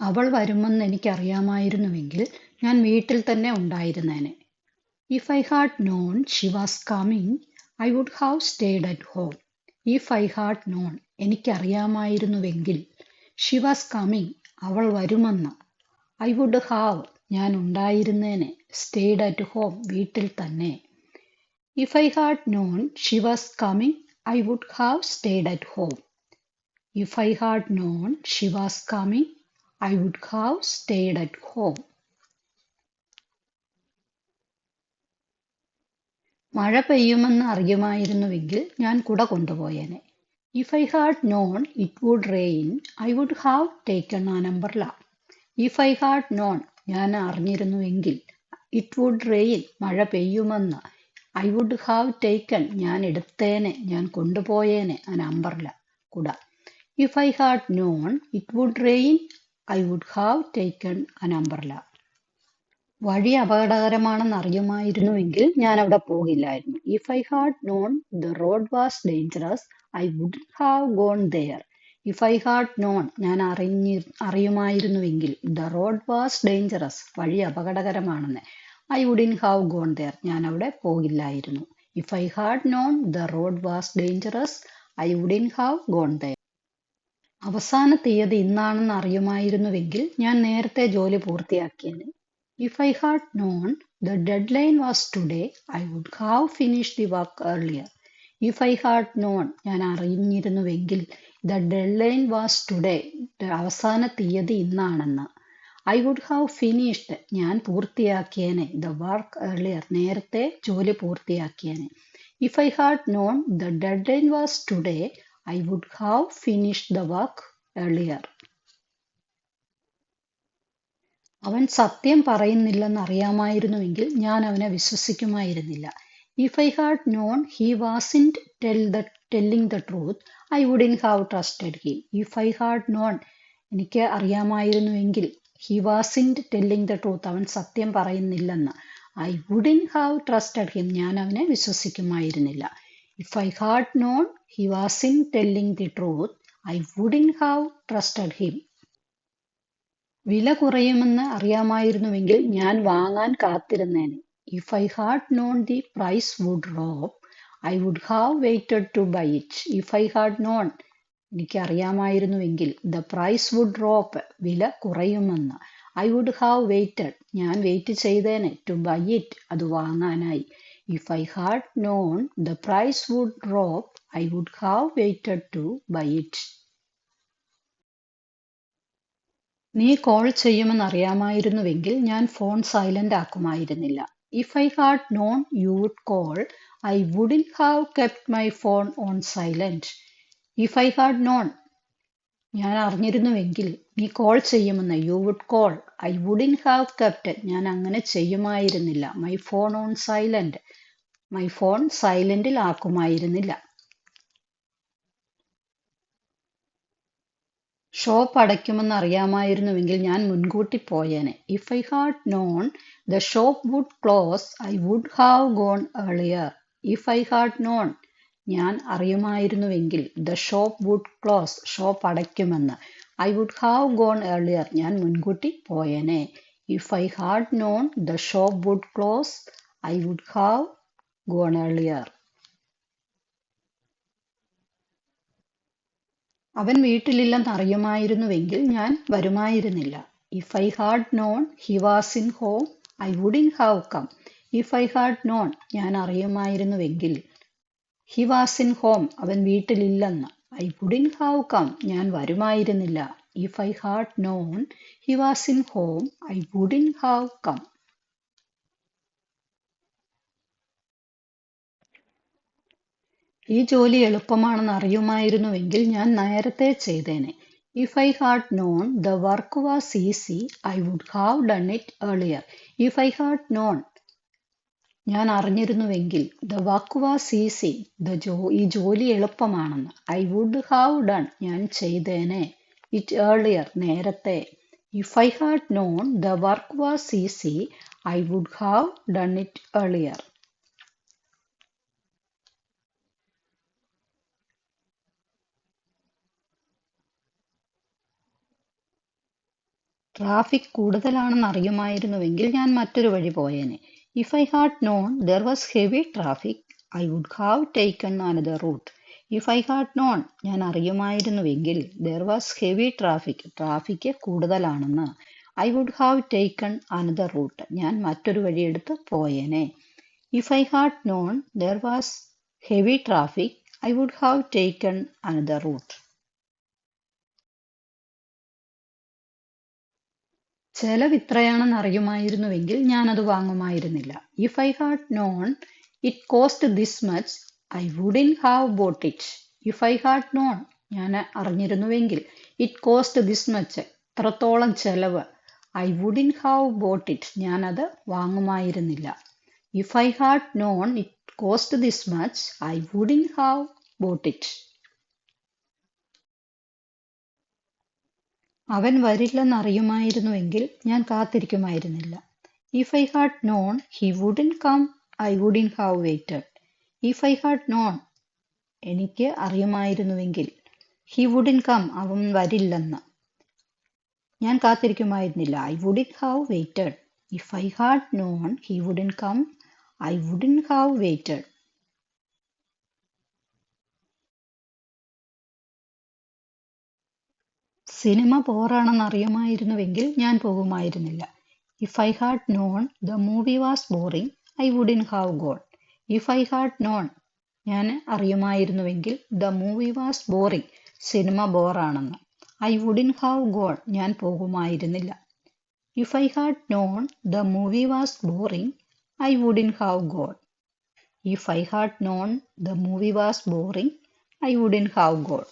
അവൾ വരുമെന്ന് എനിക്കറിയാമായിരുന്നുവെങ്കിൽ ഞാൻ വീട്ടിൽ തന്നെ ഉണ്ടായിരുന്നേനെ. If I had known she was coming I would have stayed at home if I had known എനിക്കറിയാമായിരുന്നുവെങ്കിൽ she was coming അവൾ വരുമെന്ന് ഐ വുഡ് ഹാവ് ഞാൻ ഉണ്ടായിരുന്നേനെ സ്റ്റേഡ് അറ്റ് ഹോം വീട്ടിൽ തന്നെ. If I had known she was coming I would have stayed at home if I had known she was coming I would have stayed at home. മഴ പെയ്യുമെന്ന് അറിയുമായിരുന്നുവെങ്കിൽ ഞാൻ കുട കൊണ്ടുപോയേനെ. If I had known it would rain I would have taken an umbrella if I had known ഞാൻ അറിഞ്ഞിരുന്നുവെങ്കിൽ it would rain മഴ പെയ്യുമെന്ന്. I would have taken ഞാൻ എടുത്തേനെ ഞാൻ കൊണ്ടുപോയേനെ അൻ അംബർല കുട. If I had known it would rain I would have taken an umbrella വഴി അപകടകരമാണെന്ന് അറിയുമായിരുന്നുവെങ്കിൽ ഞാൻ അവിടെ പോകില്ലായിരുന്നു. If I had known the road was dangerous I would have gone there if I had known ഞാൻ അറിഞ്ഞി അറിയുമായിരുന്നുവെങ്കിൽ the road was dangerous വഴി അപകടകരമാണെന്ന് I wouldn't have gone there ഞാൻ അവിടെ പോകില്ലായിരുന്നു. If I had known the road was dangerous I wouldn't have gone there അവസാന തീയതി ഇന്നാണെന്ന് അറിയുമായിരുന്നുവെങ്കിൽ ഞാൻ നേരത്തെ ജോലി പൂർത്തിയാക്കിയേനെ. If I had known the deadline was today I would have finish the work earlier if I had known ഞാൻ അറിഞ്ഞിരുന്നുവെങ്കിൽ the deadline was today അവസാന തീയതി ഇന്നാണെന്ന്. ഐ വുഡ് ഹാവ് ഫിനിഷ്ഡ് ഞാൻ പൂർത്തിയാക്കിയേനെ ദ വർക്ക് ഏർലിയർ നേരത്തെ ജോലി പൂർത്തിയാക്കിയേനെ. If I had known the deadline was today I would have finished the work earlier. അവൻ സത്യം പറയുന്നില്ലെന്ന് അറിയാമായിരുന്നുവെങ്കിൽ ഞാൻ അവനെ വിശ്വസിക്കുമായിരുന്നില്ല. If I had known he wasn't tell the telling the truth I wouldn't have trusted he if I had known എനിക്ക് അറിയാമായിരുന്നുവെങ്കിൽ he wasn't telling the truth അവൻ സത്യം പറയുന്നില്ലെന്ന്. I wouldn't have trusted him ഞാൻ അവനെ വിശ്വസിക്കുമായിരുന്നില്ല. If I had known he wasn't telling the truth I wouldn't have trusted him വില കുറയുമെന്ന് അറിയാമായിരുന്നുവെങ്കിൽ ഞാൻ വാങ്ങാൻ കാത്തിരുന്നേനെ. If I had known the price would drop I would have waited to buy it if I had known എനിക്ക് അറിയാമായിരുന്നുവെങ്കിൽ the price would drop വില കുറയുമെന്ന്. I would have waited wait wait ചെയ്തേനെ to buy it അത് വാങ്ങാനായി. If I had known the price would drop, I would have waited to buy it. നീ call ചെയ്യുമെന്ന് അറിയാമായിരുന്നുവെങ്കിൽ ഞാൻ phone silent ആക്കുമായിരുന്നില്ല. If I had known you would call I wouldn't have kept my phone on silent if I had known ഞാൻ അറിഞ്ഞിരുന്നുവെങ്കിൽ നീ call ചെയ്യുമെന്ന് you would call I wouldn't have kept ഞാൻ അങ്ങനെ ചെയ്യുമായിരുന്നില്ല. My phone on silent my phone സൈലന്റിൽ ആക്കുമായിരുന്നില്ല shop അടയ്ക്കുമെന്ന് അറിയാമായിരുന്നുവെങ്കിൽ ഞാൻ മുൻകൂട്ടി പോയേനെ. If I had known the shop would close I would have gone earlier if I had known ഞാൻ അറിയുമായിരുന്നുവെങ്കിൽ the shop would close shop അടയ്ക്കുമെന്ന്. I would have gone earlier ഞാൻ മുൻകൂട്ടി പോയേനെ. If I had known the shop would close I would have earlier അവൻ വീട്ടിലില്ലെന്നറിയുമായിരുന്നുവെങ്കിൽ ഞാൻ വരുമായിരുന്നില്ല. If I had known he was in home I wouldn't have come if I had known ഞാൻ അറിയുമായിരുന്നുവെങ്കിൽ he was in home അവൻ വീട്ടിലില്ലെന്ന്. I wouldn't have come ഞാൻ വരുമായിരുന്നില്ല. If I had known he was in home I wouldn't have come ഈ ജോലി എളുപ്പമാണെന്ന് അറിയുമായിരുന്നുവെങ്കിൽ ഞാൻ നേരത്തെ ചെയ്തേനെ. If I had known the work was easy I would have done it earlier if I had known ഞാൻ അറിഞ്ഞിരുന്നുവെങ്കിൽ the work was easy the ജോ ഈ ജോലി എളുപ്പമാണെന്ന് ഐ വുഡ് ഹാവ് ഡൺ ഞാൻ ചെയ്തേനെ. ഇറ്റ് ഏർലിയർ നേരത്തെ. If I had known the work was easy I would have done it earlier traffic കൂടുതലാണെന്ന് അറിയുമായിരുന്നുവെങ്കിൽ ഞാൻ മറ്റൊരു വഴി പോയേനെ. If I had known there was heavy traffic I would have taken another route if I had known ഞാൻ അറിയുമായിരുന്നുവെങ്കിൽ there was heavy traffic traffic കൂടുതലാണെന്ന്. I would have taken another route ഞാൻ മറ്റൊരു വഴി വഴിയെടുത്ത് പോയേനെ. If I had known there was heavy traffic I would have taken another route ചെലവ് ഇത്രയാണെന്ന് അറിയുമായിരുന്നുവെങ്കിൽ ഞാൻ അത് വാങ്ങുമായിരുന്നില്ല. If I had known it cost this much I wouldn't have bought it if I had known ഞാൻ അറിഞ്ഞിരുന്നുവെങ്കിൽ it cost this much ഇത്രത്തോളം ചെലവ് I wouldn't have bought it ഞാനത് വാങ്ങുമായിരുന്നില്ല. If I had known it cost this much I wouldn't have bought it അവൻ വരില്ലെന്ന് അറിയുമായിരുന്നുവെങ്കിൽ ഞാൻ കാത്തിരിക്കുമായിരുന്നില്ല. If I had known he wouldn't come I wouldn't have waited if I had known എനിക്ക് അറിയുമായിരുന്നുവെങ്കിൽ he wouldn't come അവൻ വരില്ലെന്ന്. ഞാൻ കാത്തിരിക്കുമായിരുന്നില്ല. I wouldn't have waited if I had known he wouldn't come I wouldn't have waited cinema ബോറാണെന്ന് അറിയുമായിരുന്നുവെങ്കിൽ ഞാൻ പോകുമായിരുന്നില്ല. If I had known the movie was boring I wouldn't have gone if I had known ഞാൻ അറിയുമായിരുന്നുവെങ്കിൽ the movie was boring cinema ബോറാണെന്ന്. I wouldn't have gone ഞാൻ പോകുമായിരുന്നില്ല. If I had known the movie was boring I wouldn't have gone if I had known the movie was boring I wouldn't have gone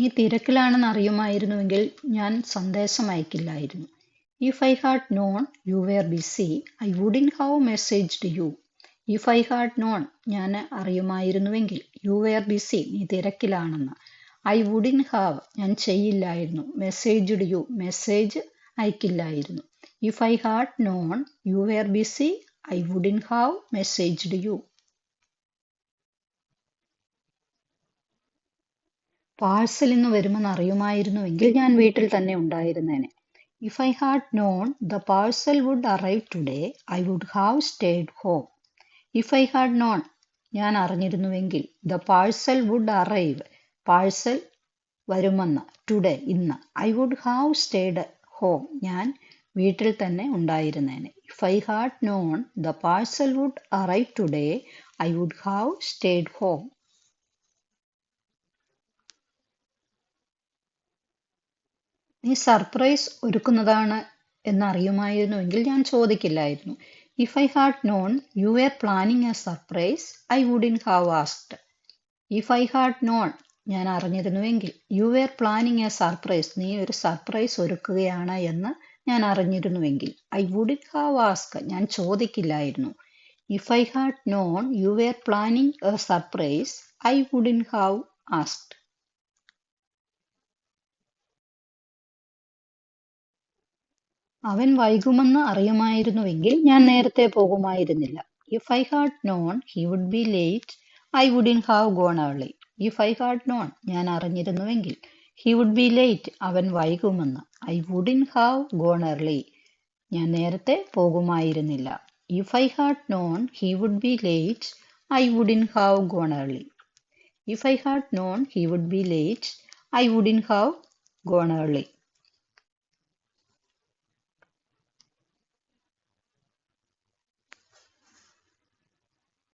നീ തിരക്കിലാണെന്ന് അറിയുമായിരുന്നുവെങ്കിൽ ഞാൻ സന്ദേശം അയക്കില്ലായിരുന്നു. If I had known you were busy I wouldn't have to you if I had known ഞാൻ അറിയുമായിരുന്നുവെങ്കിൽ U were BC നീ തിരക്കിലാണെന്ന്. I wouldn't have ഞാൻ ചെയ്യില്ലായിരുന്നു. Message to you message അയക്കില്ലായിരുന്നു. If I had known you were busy I wouldn't have message to you parcel ഇന്ന് വരുമെന്ന് അറിയുമായിരുന്നുവെങ്കിൽ ഞാൻ വീട്ടിൽ തന്നെ ഉണ്ടായിരുന്നേനെ. If I had known the parcel would arrive today I would have stayed home if I had known ഞാൻ അറിഞ്ഞിരുന്നുവെങ്കിൽ the parcel would arrive parcel വരുമെന്ന് today ഇന്ന് I would have stayed home ഞാൻ വീട്ടിൽ തന്നെ ഉണ്ടായിരുന്നേനെ. If I had known the parcel would arrive today I would have stayed home നീ surprise ഒരുക്കുന്നതാണ് എന്നറിയുമായിരുന്നുവെങ്കിൽ ഞാൻ ചോദിക്കില്ലായിരുന്നു. If I had known you are planning a surprise I wouldn't have asked if I had known ഞാൻ അറിഞ്ഞിരുന്നുവെങ്കിൽ you are planning a surprise നീ ഒരു surprise ഒരുക്കുകയാണ് എന്ന് ഞാൻ അറിഞ്ഞിരുന്നുവെങ്കിൽ ഐ വുഡിൻ ഹാവ് ആസ്ക് ഞാൻ ചോദിക്കില്ലായിരുന്നു. If I had known you are planning a surprise I wouldn't have asked അവൻ വൈകുമെന്ന് അറിയുമായിരുന്നുവെങ്കിൽ ഞാൻ നേരത്തെ പോകുമായിരുന്നില്ല. If I had known he would be late I wouldn't have gone early if I had known ഞാൻ അറിഞ്ഞിരുന്നുവെങ്കിൽ he would be late അവൻ വൈകുമെന്ന്. I wouldn't have gone early ഞാൻ നേരത്തെ പോകുമായിരുന്നില്ല. If I had known he would be late I wouldn't have gone early if I had known he would be late I wouldn't have gone early